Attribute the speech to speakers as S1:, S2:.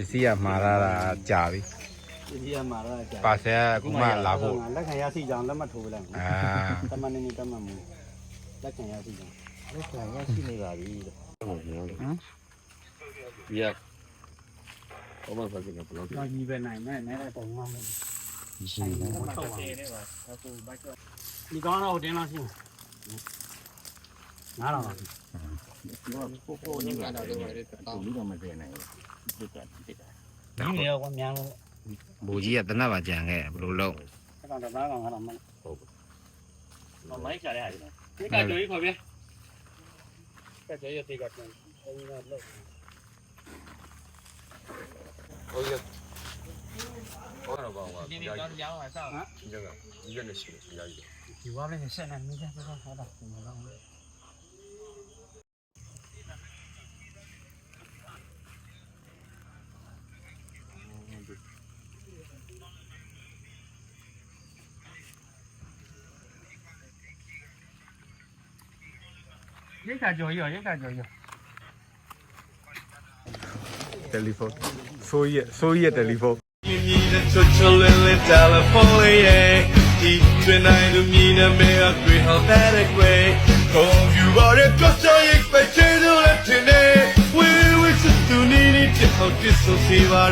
S1: ပစ္စည်းကမှားလာတာကြာပြီ
S2: ဒီရမှာတော့ကြာ
S1: ပါဆယ်ကအခုမှလာဖို့
S2: လက်ခံရစီကြောင်လက်မထိုးလိုက်ဘူး
S1: အာ
S2: တမန်နေနေတမန်မူလက်ခံရစီကြောင်
S3: လက်ခံရရှိနေပါပြီတဲ့ဟုတ်ကဲ့ဟုတ်ကဲ့
S2: ဟမ်
S3: ရဘာမှဆက်နေဘလို့
S2: တော့ညီပဲနိုင်မဲ့နဲတဲ့ပုံမှန်ပဲ
S3: ရှိနေတယ်
S2: ထုတ်ပါဒီကောင်းတော့တင်းလို့ရှိရင်နားတော့ပါ
S3: ပို့ပို့နေကတော့တော့ရတယ်တောင်းပြီးတော့မတည့်နိုင်ဘူး ဒီကတိတာ
S2: ဒီရောကမြန်လို့
S1: ဘူကြီးကတနတ်ပါကြံခဲ့ဘယ်လိုလုပ်
S2: အဲ့ကောင်တော့ကောင်ကတော့မ
S3: မမိုက်ချရတယ်
S2: ဒီကကြွေးခေါ်ပြကကြွေးရတိကပြန်အဲဒီကလို့
S4: ဟုတ်ကဲ့ဟုတ်တော့ပါပါ
S2: ဒီနေ့တော့ရောင်းပါစောက်ဟမ်
S4: ဒီကဒီကနေ့ရှိတယ်အများကြီး
S2: ဒီဝါလေးဆက်နေမိသားစုဟောတာဒီမှာတော့ ရိတ်ခါကြော်ရောရိတ်ခါကြော်ရော
S1: တယ်လီဖုန်းဆိုးရဆိုးရတယ်လီဖုန်း
S5: မြည်မြည်တဲ့ချွတ်ချွတ်လင်းလင်းတယ်လီဖုန်းလေးရဲ့ဒီတွင်နိုင်လူမြည်နေမေအတွေ့ဟောတဲ့ကွယ်ကွန်ပျူတာရဲ့ကစရိတ်ပဲချေလို့လက်တင်နေ We wish to need it to how this so see ပါ